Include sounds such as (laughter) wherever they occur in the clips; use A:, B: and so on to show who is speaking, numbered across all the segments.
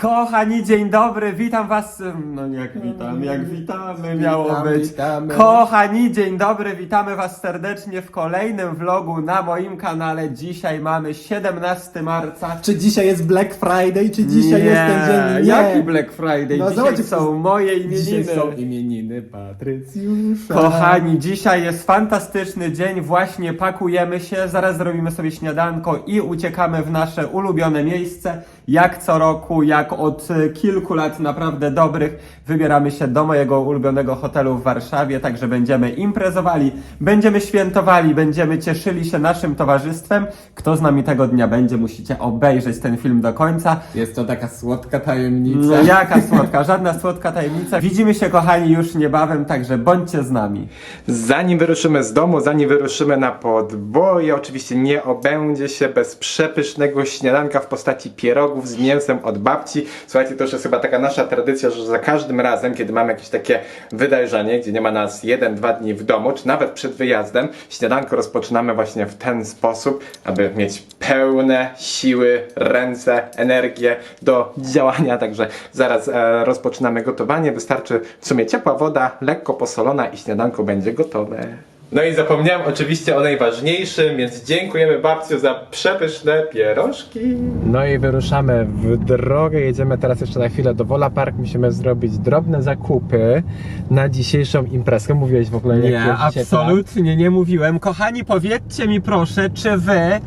A: Kochani, dzień dobry, witam was. No jak witam, jak witamy miało
B: Witam,
A: być.
B: witamy.
A: Kochani, dzień dobry, witamy was serdecznie w kolejnym vlogu na moim kanale. Dzisiaj mamy 17 marca.
B: Czy dzisiaj jest Black Friday, czy dzisiaj jest ten dzień? Nie.
A: jaki Black Friday?
B: No,
A: dzisiaj
B: zobaczcie,
A: są moje
B: Dzisiaj
A: imieniny.
B: są imieniny Patrycjusza.
A: Kochani, dzisiaj jest fantastyczny dzień, właśnie pakujemy się, zaraz zrobimy sobie śniadanko i uciekamy w nasze ulubione miejsce. Jak co roku, jak od e, kilku lat naprawdę dobrych, wybieramy się do mojego ulubionego hotelu w Warszawie, także będziemy imprezowali, będziemy świętowali, będziemy cieszyli się naszym towarzystwem. Kto z nami tego dnia będzie, musicie obejrzeć ten film do końca.
B: Jest to taka słodka tajemnica.
A: No jaka słodka, żadna słodka tajemnica. Widzimy się kochani już niebawem, także bądźcie z nami.
C: Zanim wyruszymy z domu, zanim wyruszymy na podboje, oczywiście nie obędzie się bez przepysznego śniadanka w postaci pierogów z mięsem od babci. Słuchajcie, to już jest chyba taka nasza tradycja, że za każdym razem, kiedy mamy jakieś takie wydarzenie, gdzie nie ma nas jeden, dwa dni w domu, czy nawet przed wyjazdem, śniadanko rozpoczynamy właśnie w ten sposób, aby mieć pełne siły, ręce, energię do działania. Także zaraz e, rozpoczynamy gotowanie. Wystarczy w sumie ciepła woda, lekko posolona i śniadanko będzie gotowe. No i zapomniałem oczywiście o najważniejszym, więc dziękujemy babciu za przepyszne pierożki. No i wyruszamy w drogę. Jedziemy teraz jeszcze na chwilę do Wola Park. Musimy zrobić drobne zakupy na dzisiejszą imprezkę. Mówiłeś w ogóle jak
A: Nie,
C: jest dzisiaj, tak?
A: absolutnie nie mówiłem. Kochani, powiedzcie mi proszę, czy wy.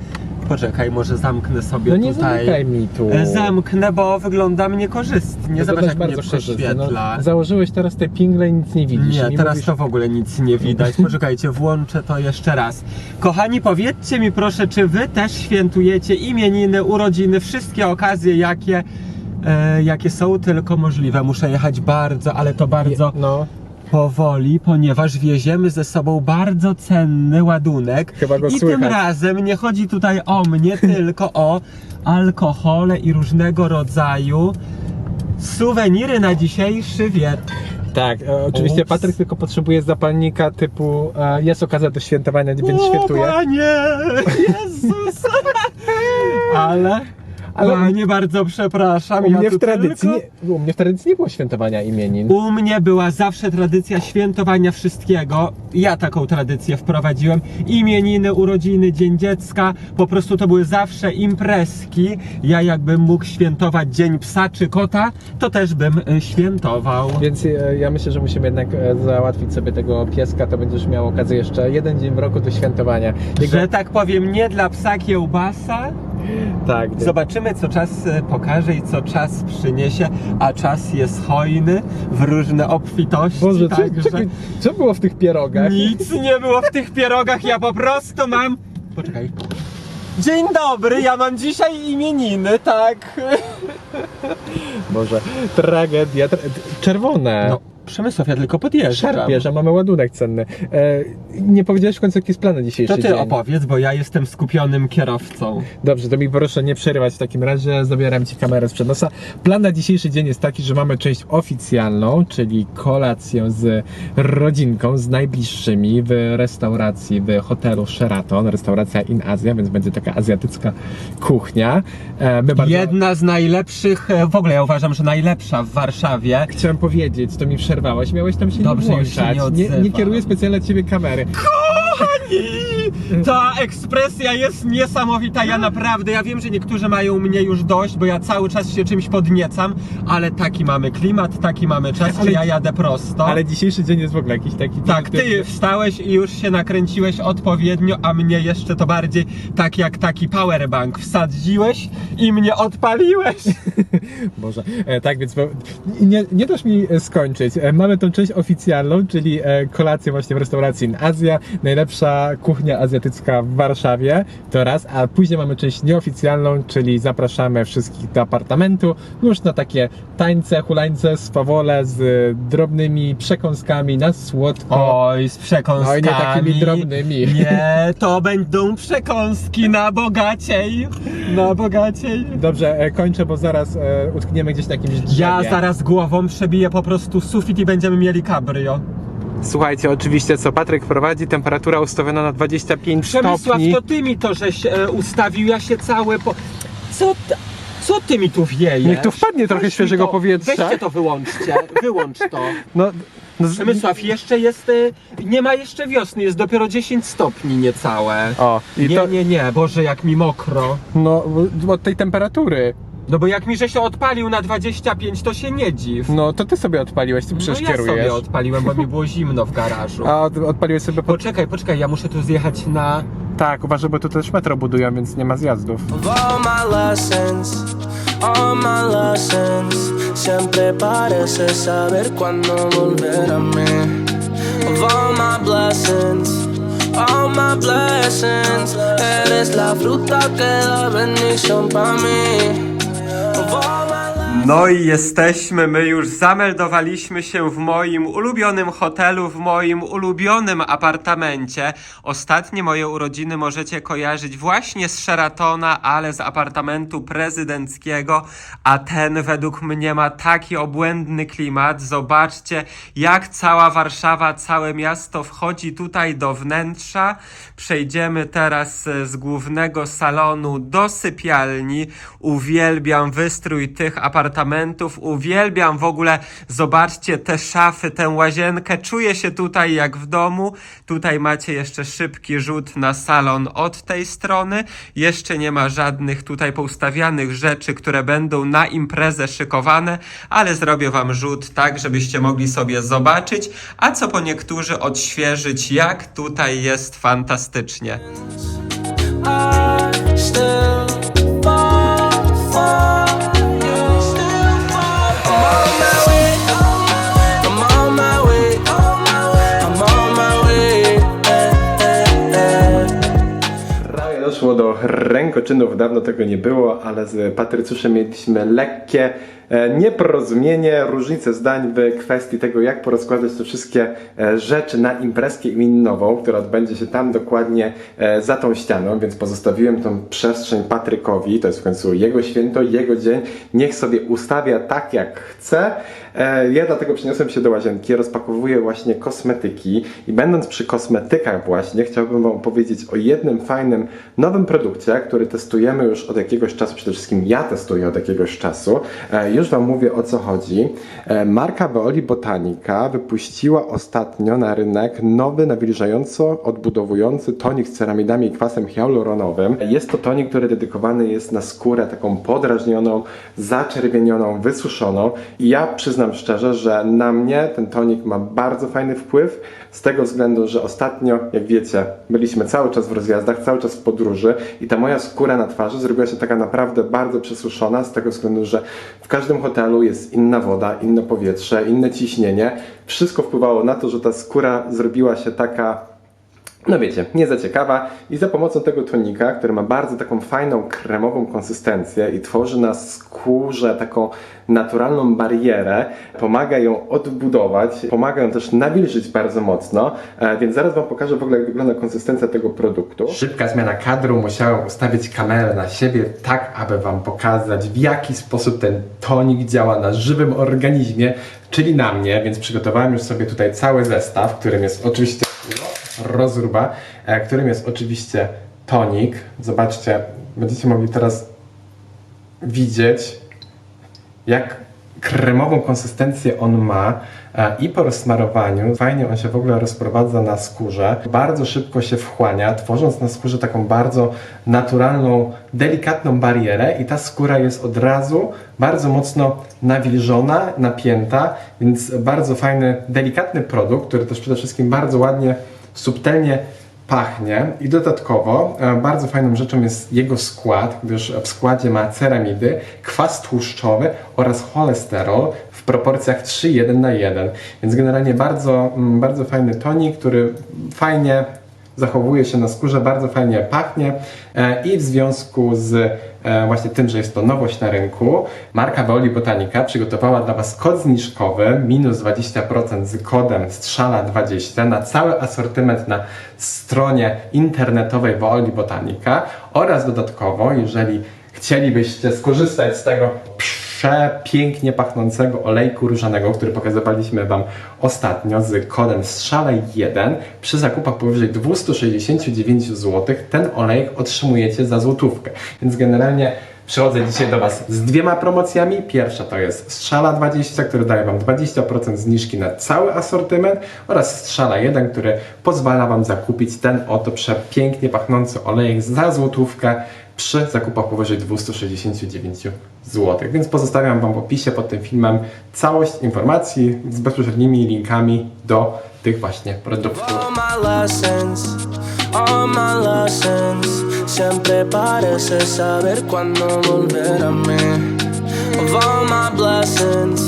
A: Poczekaj, może zamknę sobie
C: No nie
A: tutaj.
C: zamykaj mi tu.
A: E, Zamknę, bo wyglądam niekorzystnie. Zobacz, jak mnie
C: bardzo korzystnie.
A: prześwietla.
C: No, założyłeś teraz te pingle i nic nie widzisz.
A: Nie, teraz
C: mówisz-
A: to w ogóle nic nie widać. (laughs) Poczekajcie, włączę to jeszcze raz. Kochani, powiedzcie mi proszę, czy wy też świętujecie imieniny, urodziny, wszystkie okazje, jakie, e, jakie są tylko możliwe. Muszę jechać bardzo, ale to bardzo
C: No,
A: powoli, ponieważ wieziemy ze sobą bardzo cenny ładunek.
C: Chyba go
A: I
C: słychać.
A: tym razem nie chodzi tutaj o mnie, (laughs) tylko o alkohole i różnego rodzaju suweniry na dzisiejszy wieczór.
C: tak. E, oczywiście
A: Ups.
C: Patryk tylko potrzebuje zapalnika typu e, jest okazja do świętowania, więc świętuje.
A: Panie! Jezus! (laughs) Ale,
C: Ale-
A: Panie, bardzo przepraszam.
C: U
A: ja
C: mnie,
A: tu
C: w tradycji
A: tylko-
C: nie, u mnie w tradycji nie było świętowania imienin.
A: U mnie była zawsze tradycja świętowania wszystkiego. Ja taką tradycję wprowadziłem. Imieniny, urodziny, Dzień Dziecka. Po prostu to były zawsze imprezki. Ja jakbym mógł świętować Dzień Psa czy Kota, to też bym y, świętował.
C: Więc e, ja myślę, że musimy jednak e, załatwić sobie tego pieska, to będziesz miał okazję jeszcze jeden dzień w roku do świętowania. Jego-
A: Że tak powiem, nie dla psa kiełbasa.
C: Tak,
A: Zobaczymy, co czas e, pokaże i co czas przyniesie, a czas jest hojny w różne obfitości.
C: Boże,
A: także...
C: czekaj, co było w tych pierogach?
A: Nic nie było w tych pierogach, ja po prostu mam. Poczekaj. Dzień dobry, ja mam dzisiaj imieniny, tak. (laughs)
C: Boże, tragedia. Tra czerwone.
A: No, Przemysław, ja tylko podjeżdżam.
C: Szarpie, że mamy ładunek cenny. E, nie powiedziałeś w końcu, jaki jest plan na dzisiejszy
A: To ty
C: dzień.
A: opowiedz, bo ja jestem skupionym kierowcą.
C: Dobrze, to mi proszę nie przerywać w takim razie, zabieram Ci kamerę z nosa. Plan na dzisiejszy dzień jest taki, że mamy część oficjalną, czyli kolację z rodzinką, z najbliższymi w restauracji w hotelu Sheraton, restauracja In Asia, więc będzie taka azjatycka kuchnia. E, bardzo...
A: Jedna z najlepszych, e, w ogóle ja uważam, że najlepsza w Warszawie.
C: Chciałem powiedzieć, to mi przerwałeś, miałeś tam się
A: Dobrze,
C: nie
A: już się
C: włączać.
A: nie
C: nie, nie kieruję specjalnie dla Ciebie kamery.
A: I ta ekspresja jest niesamowita. Ja naprawdę, ja wiem, że niektórzy mają mnie już dość, bo ja cały czas się czymś podniecam, ale taki mamy klimat, taki mamy czas,
C: Ale-
A: że ja jadę prosto.
C: Ale dzisiejszy dzień jest w ogóle jakiś taki...
A: Tak, ty wstałeś i już się nakręciłeś odpowiednio, a mnie jeszcze to bardziej tak jak taki powerbank wsadziłeś i mnie odpaliłeś. (laughs)
C: Boże, e, tak więc bo, nie, nie dasz mi e, skończyć. E, mamy tą część oficjalną, czyli e, kolację właśnie w restauracji in Azja, najlepsza kuchnia azjatycka w Warszawie, to raz, a później mamy część nieoficjalną, czyli zapraszamy wszystkich do apartamentu, już na takie tańce, hulańce, swawole z drobnymi przekąskami na słodko.
A: Oj, z przekąskami.
C: Oj, nie takimi drobnymi.
A: Nie, to będą przekąski na bogaciej. Na bogaciej.
C: Dobrze, e, kończę, bo zaraz e, utkniemy gdzieś na jakimś drzewie.
A: Ja zaraz głową przebiję po prostu sufit i będziemy mieli cabrio.
C: Słuchajcie, oczywiście co Patryk prowadzi, temperatura ustawiona na 25
A: Przemysław,
C: stopni.
A: to ty mi to żeś e, ustawił, ja się cały po... Co. Co ty mi tu wiejesz?
C: Niech tu wpadnie trochę
A: mi
C: świeżego
A: to,
C: powietrza.
A: Weźcie to wyłączcie, wyłącz to. (laughs)
C: No, no z-
A: Przemysław, jeszcze jest, y, nie ma jeszcze wiosny, jest dopiero 10 stopni niecałe.
C: O, i
A: nie,
C: to,
A: nie, nie, Boże, jak mi mokro.
C: no bo- od tej temperatury.
A: No bo jak mi, że się odpalił na 25, to się nie dziw.
C: No to ty sobie odpaliłeś, ty przecież
A: no ja
C: kierujesz.
A: sobie odpaliłem, bo mi było zimno w garażu.
C: A od, odpaliłeś sobie pod...
A: Poczekaj, poczekaj, ja muszę tu zjechać na...
C: Tak, uważaj, bo tu też metro budują, więc nie ma zjazdów.
D: All my blessings, all my blessings, eres la fruta que da bendición para mí.
A: No i jesteśmy, my już zameldowaliśmy się w moim ulubionym hotelu, w moim ulubionym apartamencie. Ostatnie moje urodziny możecie kojarzyć właśnie z Sheratona, ale z apartamentu prezydenckiego, a ten według mnie ma taki obłędny klimat. Zobaczcie, jak cała Warszawa, całe miasto wchodzi tutaj do wnętrza. Przejdziemy teraz e, z głównego salonu do sypialni. Uwielbiam wystrój tych apartamentów, uwielbiam w ogóle, zobaczcie te szafy, tę łazienkę. Czuję się tutaj jak w domu. Tutaj macie jeszcze szybki rzut na salon od tej strony. Jeszcze nie ma żadnych tutaj poustawianych rzeczy, które będą na imprezę szykowane, ale zrobię wam rzut tak, żebyście mogli sobie zobaczyć, a co po niektórzy odświeżyć, jak tutaj jest fantastycznie.
D: I still fall for
C: do rękoczynów, dawno tego nie było, ale z Patrycjuszem mieliśmy lekkie nieporozumienie, różnice zdań w kwestii tego, jak porozkładać te wszystkie e, rzeczy na imprezkę imiennową, która odbędzie się tam dokładnie e, za tą ścianą, więc pozostawiłem tą przestrzeń Patrykowi, to jest w końcu jego święto, jego dzień, niech sobie ustawia tak jak chce. E, Ja dlatego przeniosłem się do łazienki, rozpakowuję właśnie kosmetyki i będąc przy kosmetykach właśnie chciałbym Wam powiedzieć o jednym fajnym nowym produkcie, który testujemy już od jakiegoś czasu, przede wszystkim ja testuję od jakiegoś czasu. E, Już Wam mówię o co chodzi. E, Marka Veoli Botanica wypuściła ostatnio na rynek nowy, nawilżająco odbudowujący tonik z ceramidami i kwasem hialuronowym. Jest to tonik, który dedykowany jest na skórę taką podrażnioną, zaczerwienioną, wysuszoną i ja przyznam szczerze, że na mnie ten tonik ma bardzo fajny wpływ z tego względu, że ostatnio, jak wiecie, byliśmy cały czas w rozjazdach, cały czas w podróży i ta moja skóra na twarzy zrobiła się taka naprawdę bardzo przesuszona z tego względu, że w każdym hotelu jest inna woda, inne powietrze, inne ciśnienie. Wszystko wpływało na to, że ta skóra zrobiła się taka no wiecie, nie za ciekawa i za pomocą tego tonika, który ma bardzo taką fajną, kremową konsystencję i tworzy na skórze taką naturalną barierę, pomaga ją odbudować, pomaga ją też nawilżyć bardzo mocno, e, więc zaraz Wam pokażę w ogóle jak wygląda konsystencja tego produktu. Szybka zmiana kadru, musiałem ustawić kamerę na siebie tak, aby Wam pokazać w jaki sposób ten tonik działa na żywym organizmie, czyli na mnie, więc przygotowałem już sobie tutaj cały zestaw, w którym jest oczywiście rozruba, e, którym jest oczywiście tonik. Zobaczcie, będziecie mogli teraz widzieć, jak kremową konsystencję on ma e, i po rozsmarowaniu fajnie on się w ogóle rozprowadza na skórze, bardzo szybko się wchłania, tworząc na skórze taką bardzo naturalną, delikatną barierę i ta skóra jest od razu bardzo mocno nawilżona, napięta, więc bardzo fajny, delikatny produkt, który też przede wszystkim bardzo ładnie, subtelnie pachnie i dodatkowo e, bardzo fajną rzeczą jest jego skład, gdyż w składzie ma ceramidy, kwas tłuszczowy oraz cholesterol w proporcjach 3,1 na 1. Więc generalnie bardzo, mm, bardzo fajny tonik, który fajnie zachowuje się na skórze, bardzo fajnie pachnie. E, i w związku z e, właśnie tym, że jest to nowość na rynku, marka Veoli Botanica przygotowała dla Was kod zniżkowy minus 20% z kodem Strzala20 na cały asortyment na stronie internetowej Veoli Botanica. Oraz dodatkowo, jeżeli chcielibyście skorzystać z tego przepięknie pachnącego olejku różanego, który pokazywaliśmy Wam ostatnio z kodem Strzale1 przy zakupach powyżej 269 zł ten olejek otrzymujecie za złotówkę. Więc generalnie Przychodzę dzisiaj do Was z dwiema promocjami. Pierwsza to jest Strzala 20, który daje Wam 20% zniżki na cały asortyment oraz Strzala 1, który pozwala Wam zakupić ten oto przepięknie pachnący olejek za złotówkę przy zakupach powyżej 269 zł. Więc pozostawiam Wam w opisie pod tym filmem całość informacji z bezpośrednimi linkami do tych właśnie produktów.
D: Siempre parece saber cuándo volver a mí. Of all my blessings,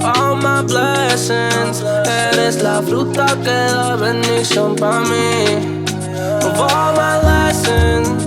D: all my blessings. Eres la fruta que da bendición para mí. Of all my lessons,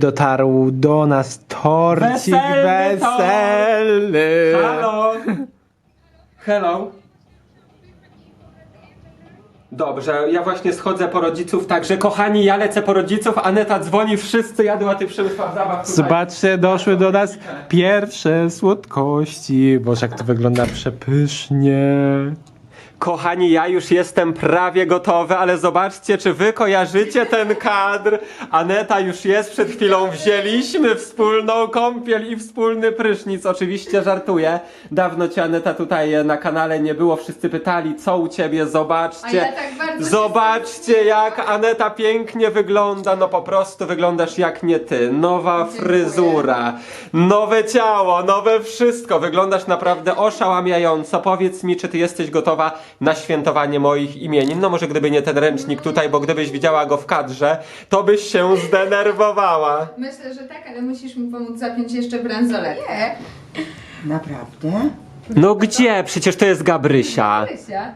C: dotarł do nas torcik
A: Weselny tort!
C: weselny.
A: Halo! Hello! Dobrze, ja właśnie schodzę po rodziców, także kochani, ja lecę po rodziców, Aneta dzwoni, wszyscy jadą, a ty Przemysław zabaw tutaj.
C: Zobaczcie, doszły do nas pierwsze słodkości. Boże, jak to wygląda przepysznie.
A: Kochani, ja już jestem prawie gotowy, ale zobaczcie, czy wy kojarzycie ten kadr. Aneta już jest, przed chwilą wzięliśmy wspólną kąpiel i wspólny prysznic. Oczywiście żartuję. Dawno cię Aneta tutaj na kanale nie było. Wszyscy pytali, co u ciebie, zobaczcie.
E: Ja tak
A: Zobaczcie, jak Aneta pięknie wygląda. No po prostu wyglądasz jak nie ty. Nowa fryzura, nowe ciało, nowe wszystko. Wyglądasz naprawdę oszałamiająco. Powiedz mi, czy ty jesteś gotowa na świętowanie moich imienin? No może gdyby nie ten ręcznik tutaj, bo gdybyś widziała go w kadrze, to byś się zdenerwowała.
E: Myślę, że tak, ale musisz mi pomóc zapiąć jeszcze bransoletkę. Nie.
F: Naprawdę?
A: No gdzie? Przecież to jest Gabrysia.
E: Krysia.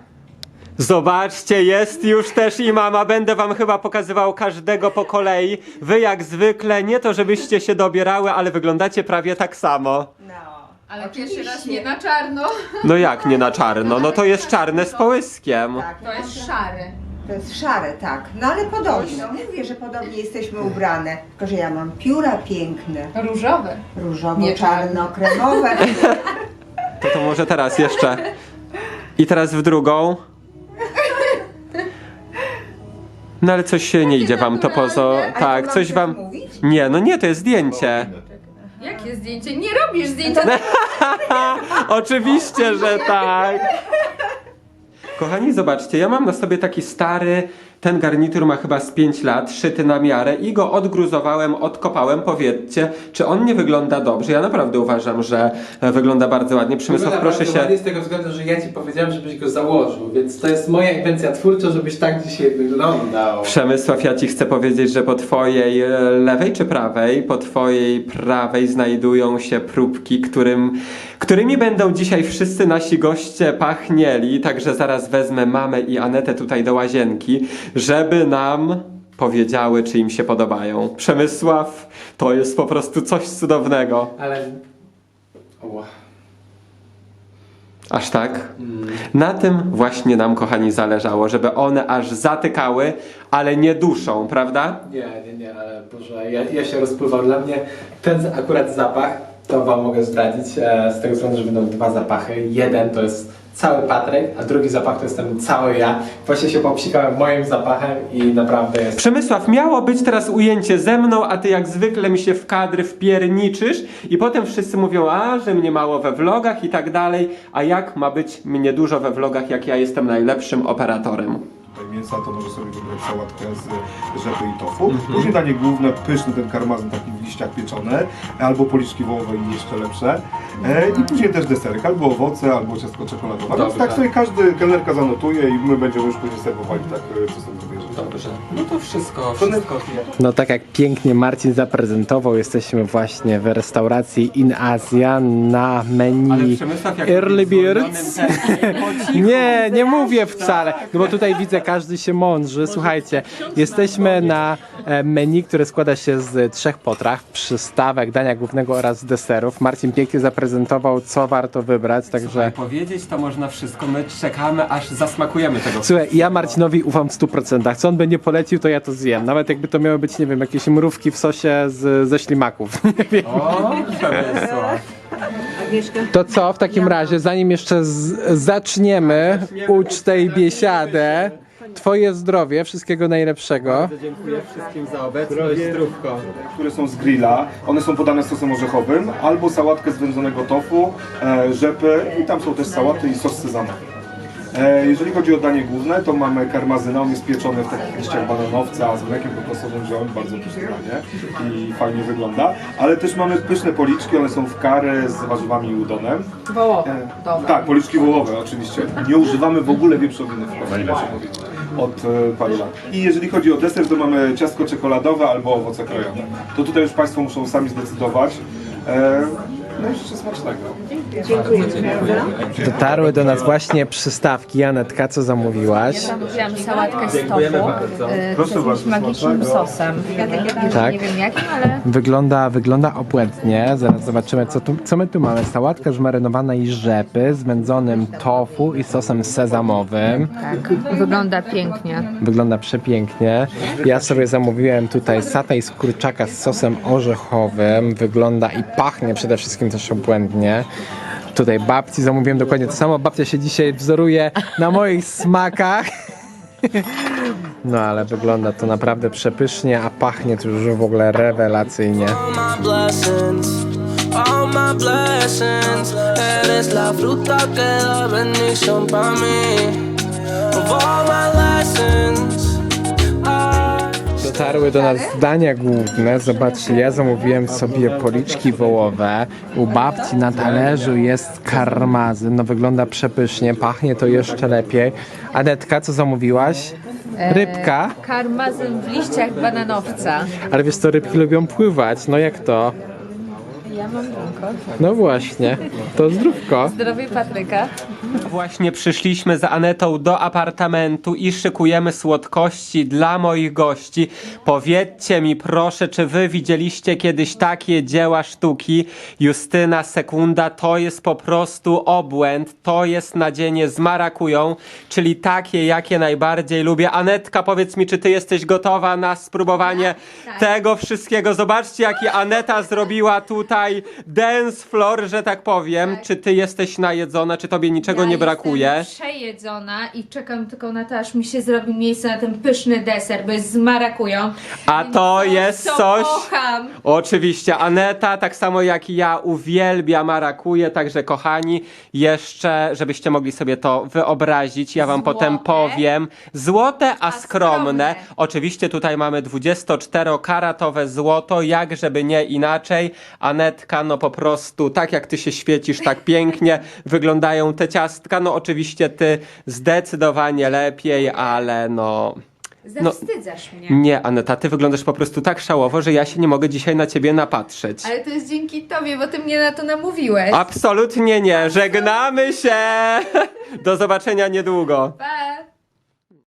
A: Zobaczcie, jest już też i mama. Będę wam chyba pokazywał każdego po kolei. Wy jak zwykle, nie to żebyście się dobierały, ale wyglądacie prawie tak samo.
F: No.
E: Ale
F: Oczywiście.
E: pierwszy raz nie na czarno.
A: No jak nie na czarno? No to jest czarne z połyskiem.
F: Tak,
E: To jest szary.
F: to jest szare, tak. No ale podobnie. No, mówię, że podobnie jesteśmy ubrane. Tylko, że ja mam pióra piękne.
E: Różowy.
F: Różowo,
E: Nie
F: czarno, kremowe. (laughs)
A: To to może teraz jeszcze. I teraz w drugą. No ale coś się nie idzie wam to pozo. Tak,
F: mam
A: coś
F: coś
A: wam.
F: mówić?
A: Nie, no nie, to jest zdjęcie.
E: Jakie zdjęcie? Nie robisz zdjęcia. (laughs)
A: Oczywiście, że tak. (laughs) Kochani, zobaczcie, ja mam na sobie taki stary, ten garnitur ma chyba z 5 lat, szyty na miarę i go odgruzowałem, odkopałem. Powiedzcie, czy on nie wygląda dobrze? Ja naprawdę uważam, że e, wygląda bardzo ładnie. Przemysław, proszę się...
G: ładnie z tego względu, że ja ci powiedziałem, żebyś go założył, więc to jest moja inwencja twórcza, żebyś tak dzisiaj wyglądał.
A: Przemysław, ja ci chcę powiedzieć, że po twojej e, lewej czy prawej, po twojej prawej znajdują się próbki, którym, którymi będą dzisiaj wszyscy nasi goście pachnieli. Także zaraz wezmę mamę i Anetę tutaj do łazienki, żeby nam powiedziały, czy im się podobają. Przemysław, to jest po prostu coś cudownego.
G: Ale... Ła.
A: Aż tak? Na tym właśnie nam, kochani, zależało, żeby one aż zatykały, ale nie duszą, prawda?
G: Nie, nie, nie, ale Boże, ja, ja się rozpływam. Dla mnie ten akurat zapach, to wam mogę zdradzić, e, z tego względu, że będą dwa zapachy. Jeden to jest cały Patryk, a drugi zapach to jestem cały ja. Właśnie się popsikałem moim zapachem i naprawdę jest...
A: Przemysław, miało być teraz ujęcie ze mną, a ty jak zwykle mi się w kadry wpierniczysz i potem wszyscy mówią, a, że mnie mało we vlogach i tak dalej, a jak ma być mnie dużo we vlogach, jak ja jestem najlepszym operatorem?
H: Tutaj mięsa, to może sobie wybrać sałatkę z rzepy i tofu. Później danie główne, pyszny ten karmazyn taki w liściach pieczony, albo policzki wołowe i jeszcze lepsze. E, I później też deserek, albo owoce, albo ciastko czekoladowe. Więc
G: Dobrze.
H: tak sobie każdy kelnerka zanotuje i my będziemy już później serwowali tak, e, co sobie.
G: Dobrze. No to wszystko, wszystko wie.
C: No tak jak pięknie Marcin zaprezentował, jesteśmy właśnie w restauracji In Asia na menu
A: Przemysław jak
C: Early
A: tempie, (laughs) po cichu.
C: Nie, nie mówię wcale, no bo tutaj widzę każdy się mądrzy. Słuchajcie, jesteśmy na e, menu, które składa się z trzech potraw, przystawek, dania głównego oraz deserów. Marcin pięknie zaprezentował, co warto wybrać, także...
A: Powiedzieć to można wszystko, my czekamy aż zasmakujemy tego.
C: Słuchaj, ja Marcinowi ufam w 100%. Co on by nie polecił, to ja to zjem. Nawet jakby to miały być, nie wiem, jakieś mrówki w sosie z, ze ślimaków. (laughs) Nie wiem.
A: O, Przemysław.
C: To co, w takim razie, zanim jeszcze z, zaczniemy ucztę i biesiadę, twoje zdrowie, wszystkiego najlepszego.
A: Dziękuję wszystkim za obecność. Zdrówko.
H: które są z grilla. One są podane z sosem orzechowym, albo sałatkę z wędzonego tofu, e, rzepy i tam są też sałaty i sos sezamowy. E, jeżeli chodzi o danie główne, to mamy karmazyna, on jest pieczony w takich liściach bananowca z mlekiem kokosowym wziąłem, bardzo pyszne danie i fajnie wygląda. Ale też mamy pyszne policzki, one są w kary z warzywami i udonem.
E: Wołowe.
H: E, tak, policzki wołowe oczywiście. Nie używamy w ogóle wieprzowiny w Polsce, muszę powiedzieć, od e, paru lat. I jeżeli chodzi o deser, to mamy ciastko czekoladowe albo owoce krajowe. To tutaj już Państwo muszą sami zdecydować. E, no i życzę smacznego.
C: Dotarły do nas właśnie przystawki. Janetka, co zamówiłaś?
E: Zamówiłam sałatkę z tofu y,
H: Proszę
E: z jakimś
H: bardzo,
E: magicznym
H: smacznego.
E: sosem.
C: Tak.
E: nie wiem jakim, ale
C: Wygląda, wygląda obłędnie. Zaraz zobaczymy, co, tu, co my tu mamy. Sałatka żmarynowana i rzepy z wędzonym tofu i sosem sezamowym.
E: tak, wygląda pięknie.
C: Wygląda przepięknie. Ja sobie zamówiłem tutaj satay z kurczaka z sosem orzechowym. Wygląda i pachnie przede wszystkim też obłędnie. Tutaj babci zamówiłem dokładnie to samo. Babcia się dzisiaj wzoruje na moich smakach. (laughs) No ale wygląda to naprawdę przepysznie, a pachnie to już w ogóle rewelacyjnie.
D: All my blessings,
C: Dotarły do nas dania główne. Zobaczcie, ja zamówiłem sobie policzki wołowe. U babci na talerzu jest karmazyn. No wygląda przepysznie, pachnie to jeszcze lepiej. Anetka, co zamówiłaś? Rybka.
E: Karmazyn w liściach bananowca.
C: Ale wiesz co, rybki lubią pływać. No jak to?
E: Ja mam.
C: No właśnie, to zdrówko.
E: Zdrowie Patryka.
A: Właśnie przyszliśmy z Anetą do apartamentu i szykujemy słodkości dla moich gości. Powiedzcie mi proszę, czy wy widzieliście kiedyś takie dzieła sztuki? Justyna Sekunda to jest po prostu obłęd, to jest nadzienie z marakują, czyli takie, jakie najbardziej lubię. Anetka, powiedz mi, czy ty jesteś gotowa na spróbowanie tego wszystkiego? Zobaczcie, jaki Aneta zrobiła tutaj dance floor, że tak powiem. Czy ty jesteś najedzona, czy tobie niczego nie brakuje?
E: Jestem przejedzona i czekam tylko na to, aż mi się zrobi miejsce na ten pyszny deser, bo jest z marakują.
A: A
E: Więc
A: to jest
E: co
A: coś.
E: kocham.
A: Oczywiście, Aneta, tak samo jak i ja, uwielbia marakuje, także kochani, jeszcze, żebyście mogli sobie to wyobrazić, ja wam
E: Złote.
A: potem powiem. Złote, a,
E: A
A: skromne.
E: skromne.
A: Oczywiście tutaj mamy 24-karatowe złoto, jak żeby nie inaczej. Anetka, no po prostu, tak jak ty się świecisz tak pięknie, (laughs) wyglądają te ciastka. No oczywiście ty zdecydowanie lepiej, ale no... No,
E: Zawstydzasz mnie.
A: nie, Aneta, ty wyglądasz po prostu tak szałowo, że ja się nie mogę dzisiaj na ciebie napatrzeć.
E: Ale to jest dzięki tobie, bo ty mnie na to namówiłeś.
A: Absolutnie nie. Żegnamy się. (laughs) Do zobaczenia niedługo.
E: Pa!